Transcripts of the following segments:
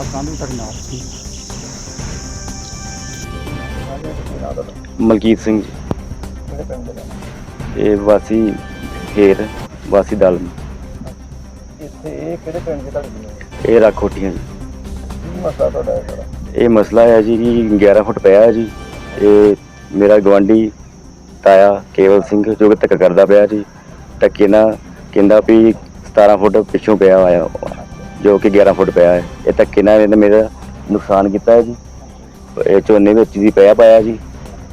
ਆ ਕੰਧ ਵੀ ਤੁਹਾਡੇ ਨਾਲ ਸੀ ਮਲਕੀਤ ਸਿੰਘ ਜੀ? ਇਹ ਵਾਸੀ ਹੇਰ ਵਾਸੀ ਦਲਮ ਇੱਥੇ ਇਹ ਕਿਹੜੇ ਪਿੰਡ ਦੇ ਤੁਹਾਡੇ ਇਹ ਰਾਖੋਟੀਆਂ ਜੀ। ਕੀ ਮਸਲਾ ਤੁਹਾਡਾ ਹੈ ਸਾਰਾ? ਇਹ ਮਸਲਾ ਹੈ ਜੀ ਕਿ 11 ਫੁੱਟ ਪਿਆ ਹੈ ਜੀ। ਇਹ ਮੇਰਾ ਗਵਾਂਢੀ ਤਾਇਆ ਕੇਵਲ ਸਿੰਘ ਜੋ ਕਿ ਧੱਕਾ ਕਰਦਾ ਪਿਆ ਜੀ। ਧੱਕੇ ਨਾਲ ਕਹਿੰਦਾ ਵੀ 17 ਫੁੱਟ ਪਿੱਛੋਂ ਪਿਆ ਹੋਇਆ ਜੋ ਕਿ 11 ਫੁੱਟ ਪਿਆ ਹੈ। ਇਹ ਧੱਕੇ ਨਾਲ ਇਹਨੇ ਮੇਰਾ ਨੁਕਸਾਨ ਕੀਤਾ ਹੈ ਜੀ। ਇਹ ਝੋਨੇ ਵਿੱਚ ਦੀ ਪਿਆ ਪਾਇਆ ਜੀ।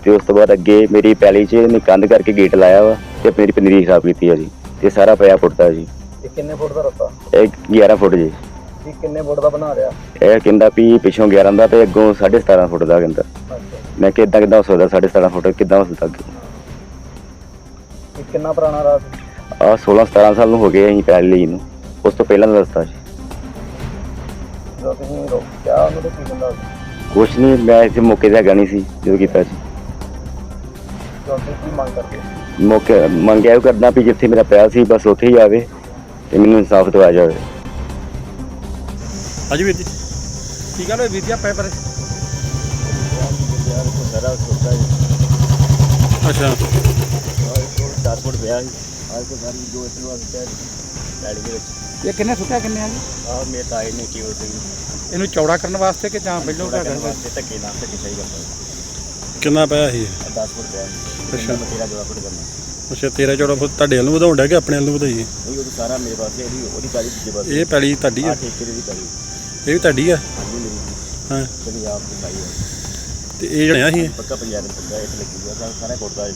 ਤੇ ਉਸ ਤੋਂ ਬਾਅਦ ਅੱਗੇ ਮੇਰੀ ਪੈਲੀ 'ਚ ਇਹਨੇ ਕੰਧ ਕਰਕੇ ਗੇਟ ਲਾਇਆ ਵਾ ਤੇ ਮੇਰੀ ਪਨੀਰੀ ਖਰਾਬ ਕੀਤੀ ਹੈ ਜੀ। ਤੇ ਸਾਰਾ ਪਿਆ ਫੁੱਟਦਾ ਜੀ। ਇਹ ਕਿੰਨੇ ਫੁੱਟ ਦਾ ਰਸਤਾ? ਇਹ 11 ਫੁੱਟ ਜੀ। ਇਹ ਕਿੰਨੇ ਫੁੱਟ ਦਾ ਬਣਾ ਰਿਹਾ? ਇਹ ਕਹਿੰਦਾ ਵੀ ਪਿੱਛੋਂ 11 ਦਾ ਤੇ ਅੱਗੋਂ 17.5 ਫੁੱਟ ਦਾ ਕਹਿੰਦਾ। ਮੈਂ ਕਿ ਇਦਾਂ ਕਿਦਾਂ ਹੋ ਸਕਦਾ 17.5 ਫੁੱਟ? ਕਿਦਾਂ ਹੋ ਸਕਦਾ ਇਹ ਕਿੰਨਾ ਪੁਰਾਣਾ ਰਾਤ ਆ 16 17 ਸਾਲ ਨੂੰ ਹੋ ਗਏ ਅਸੀਂ ਲਈ ਨੂੰ। ਉਸ ਤੋਂ ਪਹਿਲਾਂ ਦਾ ਰਸਤਾ ਸੀ। ਜਦੋਂ ਤੁਸੀਂ ਰੋਕਿਆ ਉਹਨੂੰ ਤੇ ਕੀ ਕਹਿੰਦਾ ਕੁਛ ਨਹੀਂ ਮੈਂ ਇੱਥੇ ਮੌਕੇ ਤੇ ਹੈਗਾ ਨਹੀਂ ਸੀ ਜਦੋਂ ਕੀਤਾ ਸੀ। ਜਦੋਂ ਤੁਸੀਂ ਕੀ ਮੰਗ ਕਰਦੇ? ਮੌਕੇ ਮੰਗਿਆ ਉਹ ਕਰਨਾ ਵੀ ਜਿੱਥੇ ਮੇਰਾ ਪਿਆ ਸੀ ਬਸ ਉੱਥੇ ਹੀ ਆਵੇ ਤੇ ਮੈਨੂੰ ਇਨਸਾਫ ਦਿਵਾਇਆ ਜਾਵੇ। ਹਾਂਜੀ ਵੀਰ ਜੀ। ਕੀ ਗੱਲ ਹੋਈ ਵੀਰ ਜੀ ਆ ਪੈ ਪਰ ਸਾਰਾ ਛੋਟਾ ਅੱਛਾ 4 ਫੁੱਟ ਪਿਆ ਸੀ ਅੱਜ ਤੋਂ ਸਾਰੀ ਜੋ ਇਸ ਨੂੰ ਆਉਂਦਾ ਪੈਲੀ ਦੇ ਵਿੱਚ। ਇਹ ਕਿੰਨੇ ਸੁੱਟਿਆ ਕਿੰਨੇ ਆ ਜੀ? ਆ ਮੇਰੇ ਤਾਏ ਨੇ ਕੀ ਹੋ ਸੀ ਇਹਨੂੰ ਚੌੜਾ ਕਰਨ ਵਾਸਤੇ ਕਿ ਜਾਂ ਪਹਿਲੋਂ ਥੋੜਾ ਕਰਨ ਵਾਸਤੇ? ਧੱਕੇ ਨਾਲ ਧੱਕੇ ਸਹੀ ਕਰਦਾ ਕਿੰਨਾ ਪਿਆ ਸੀ 10 ਫੁੱਟ ਪਿਆ ਅੱਛਾ। ਤੇਰਾ ਜੋੜਾ ਫੁੱਟ ਕਰਨਾ। ਅੱਛਾ 13 14 ਫੁੱਟ ਤੁਹਾਡੇ ਵੱਲ ਨੂੰ ਵਧਾਉਣ ਡਿਆ ਕਿ ਆਪਣੇ ਵੱਲ ਨੂੰ ਵਧਾਈਏ? ਨਹੀਂ ਉਹ ਤਾਂ ਸਾਰਾ ਮੇਰੇ ਪਾਸੇ ਇਹਦੀ ਉਹਦੀ ਪੈਲੀ ਦੂਜੇ ਪਾਸੇ ਇਹ ਪੈਲੀ ਤੁਹਾਡੀ ਆ? ਆ ਠੇਕੇ ਦੀ ਪੈਲੀ ਇਹ ਵੀ ਤੁਹਾਡੀ ਆ? ਹਾਂਜੀ ਮੇਰੀ ਹਾਂ। ਜਿਹੜੀ ਆਪ ਦੀ ਪਾਈ ਹੈ ਤੇ ਇਹ ਜਣਿਆ ਸੀ ਇਹ? ਪੱਕਾ ਪੰਜਾਬ ਦੇ ਪੱਕਾ ਇੱਥੇ ਲੱਗੀ ਹੋਇਆ ਸਾਰਾ ਸਾਰਾ ਕੋਟਦਾ ਹੈ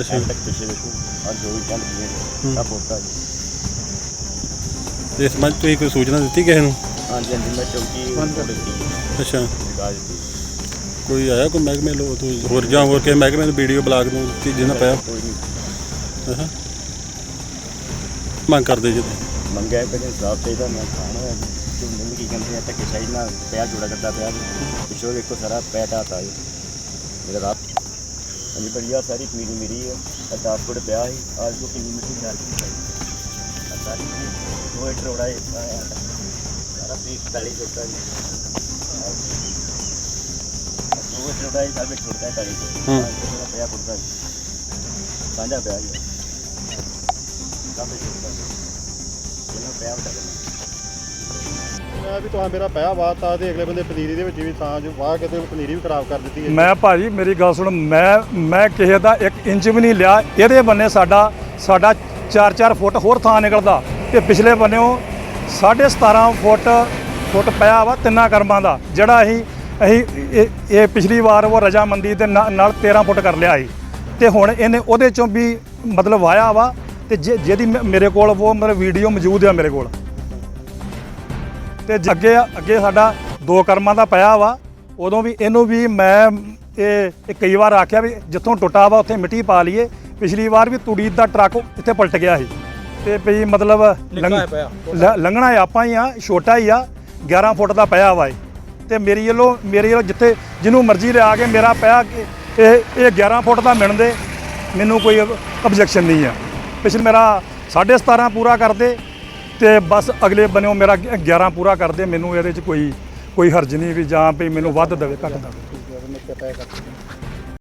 ਅੱਛਾ। ਤੱਕ ਪਿੱਛੇ ਦੇਖੋ ਆ ਜੋ ਵੀ ਚੱਲ ਗਈ ਹੂੰ। ਹੈ ਆ ਕੋਟਦਾ ਜੀ ਤੇ ਇਸ ਮੰਚ ਤੁਸੀਂ ਕੋਈ ਸੂਚਨਾ ਦਿੱਤੀ ਕਿਸੇ ਨੂੰ? ਹਾਂਜੀ ਹਾਂਜੀ ਮੈਂ ਚੌਕੀ ਬੰਦ ਕਰ ਦਿੱਤੀ ਅੱਛਾ। ਰਿਕਾਰਡ ਦਿੱਤੀ। ਕੋਈ ਆਇਆ ਕੋਈ ਮਹਿਕਮੇ ਲੋ ਤੂੰ ਹੋਰ ਜਾਂ ਹੋਰ ਕਿਸੇ ਮਹਿਕਮੇ ਨੂੰ ਵੀਡੀਓ ਬਲਾਕ ਨੂੰ ਦਿੱਤੀ ਜਿਹਨਾਂ ਪਿਆ ਕੋਈ ਨਹੀਂ। ਹਾਂ ਮੰਗ ਕਰਦੇ ਜੀ ਤੁਸੀਂ। ਮੰਗਿਆ ਕਿ ਇਨਸਾਫ ਚਾਹੀਦਾ ਮੈਂ ਖਾਣ ਹੋਇਆ ਜੀ। ਝੁੰਡੇ ਨੂੰ ਕੀ ਕਹਿੰਦੇ ਆ ਧੱਕੇ ਸ਼ਾਹੀ ਨਾਲ ਪਿਆ ਜੋੜਾ ਕਰਦਾ ਪਿਆ ਜੀ। ਪਿੱਛੋਂ ਦੇਖੋ ਸਾਰਾ ਪਿਆ ਢਾਤਾ ਜੀ। ਮੇਰਾ ਰਾਤ ਹਾਂਜੀ ਬੜੀਆ ਸਾਰੀ ਪੀੜੀ ਮੇਰੀ ਹੈ ਆ 10 ਫੁੱਟ ਪਿਆ ਸੀ। ਅੱਜ ਕੋ ਕਿੰਨੀ ਮਿੱਟੀ ਕੀ ਆ। ਸਾਰੀ ਪੀਸ ਜੀ ਆਹ ਦੋ ਏਟਰ ਉੜਾਏ ਸਾਰੇ ਛੋਟਾ ਪੈਲੀ ਹੂੰ। ਹਾਂ ਥੋੜਾ ਪਿਆ ਪੁੱਟਦਾ ਜੀ ਸਾਂਝਾ ਪਿਆ ਜੀ ਕਾਫੀ ਛੋਟਾ ਇਹਨਾਂ ਪਿਆ ਵੱਡਾ ਕਰਨਾ ਮੈਂ ਵੀ ਤੁਹਾਨੂੰ ਮੇਰਾ ਪਿਆ ਵਾਤਾ ਤੇ ਅਗਲੇ ਬੰਦੇ ਪਨੀਰੀ ਦੇ ਵਿੱਚ ਵੀ ਥਾਂ ਜੋ ਵਾਹ ਕੇ ਤੇ ਪਨੀਰੀ ਵੀ ਖਰਾਬ ਕਰ ਦਿੱਤੀ ਹੈ। ਮੈਂ ਭਾਜੀ ਮੇਰੀ ਗੱਲ ਸੁਣ ਮੈਂ ਮੈਂ ਕਿਸੇ ਦਾ 1 ਇੰਚ ਵੀ ਨਹੀਂ ਲਿਆ। ਇਹਦੇ ਬੰਨੇ ਸਾਡਾ ਸਾਡਾ 4-4 ਫੁੱਟ ਹੋਰ ਥਾਂ ਨਿਕਲਦਾ ਤੇ ਪਿਛਲੇ ਬੰਨੇੋਂ 17.5 ਫੁੱਟ ਫੁੱਟ ਪਿਆ ਵਾ ਤਿੰਨਾਂ ਕਰਮਾਂ ਦਾ, ਜਿਹੜਾ ਅਸੀਂ ਅਸੀਂ ਇਹ- ਇਹ ਪਿਛਲੀ ਵਾਰ ਉਹ ਰਜਾਮੰਦੀ ਦੇ ਨਾ- ਨਾਲ 13 ਫੁੱਟ ਕਰ ਲਿਆ ਸੀ। ਤੇ ਹੁਣ ਇਹਨੇ ਉਹਦੇ ਚੋਂ ਵੀ ਮਤਲਬ ਵਾਇਆ ਵਾ ਤੇ ਜੇ- ਜਿਹਦੀ ਮੇ- ਮੇਰੇ ਕੋਲ ਉਹ ਮਤਲਬ ਵੀਡੀਓ ਮੌਜੂਦ ਆ ਮੇਰੇ ਕੋਲ। ਤੇ ਜ- ਅੱਗੇ ਅੱਗੇ ਸਾਡਾ ਦੋ ਕਰਮਾਂ ਦਾ ਪਿਆ ਵਾ, ਉਦੋਂ ਵੀ ਇਹਨੂੰ ਵੀ ਮੈਂ ਇਹ ਕਈ ਵਾਰ ਆਖਿਆ ਵੀ ਜਿੱਥੋਂ ਟੁੱਟਾ ਵਾ ਉੱਥੇ ਮਿੱਟੀ ਪਾ ਲਈਏ ਪਿਛਲੀ ਵਾਰ ਵੀ ਤੂੜੀ ਦਾ ਟਰੱਕ ਇੱਥੇ ਪਲਟ ਗਿਆ ਸੀ। ਤੇ ਵੀ ਮਤਲਬ ਲੰਘਣਾ ਆਪਾਂ ਹੀ ਆ ਛੋਟਾ ਹੀ ਆ 11 ਫੁੱਟ ਦਾ ਪਿਆ ਵਾ ਤੇ ਮੇਰੀ ਵੱਲੋਂ ਮੇਰੀ ਵੱਲੋਂ ਜਿੱਥੇ ਜਿਹਨੂੰ ਮਰਜ਼ੀ ਲਿਆ ਕੇ ਮੇਰਾ ਪਿਆ ਇਹ ਇਹ 11 ਫੁੱਟ ਦਾ ਮਿਲਣ ਦੇ ਮੈਨੂੰ ਕੋਈ ਆਬਜੈਕਸ਼ਨ ਨਹੀਂ ਆ। ਪਿਛਲੇ ਮੇਰਾ 17.5 ਪੂਰਾ ਕਰਦੇ ਤੇ ਬਸ ਅਗਲੇ ਬੰਨਿਓ ਮੇਰਾ 11 ਪੂਰਾ ਕਰਦੇ ਮੈਨੂੰ ਇਹਦੇ 'ਚ ਕੋਈ ਕੋਈ ਹਰਜ ਨਹੀਂ ਵੀ ਜਾਂ ਵੀ ਮੈਨੂੰ ਵੱਧ ਦੇਵੇ ਘੱਟ ਦੇਵੇ।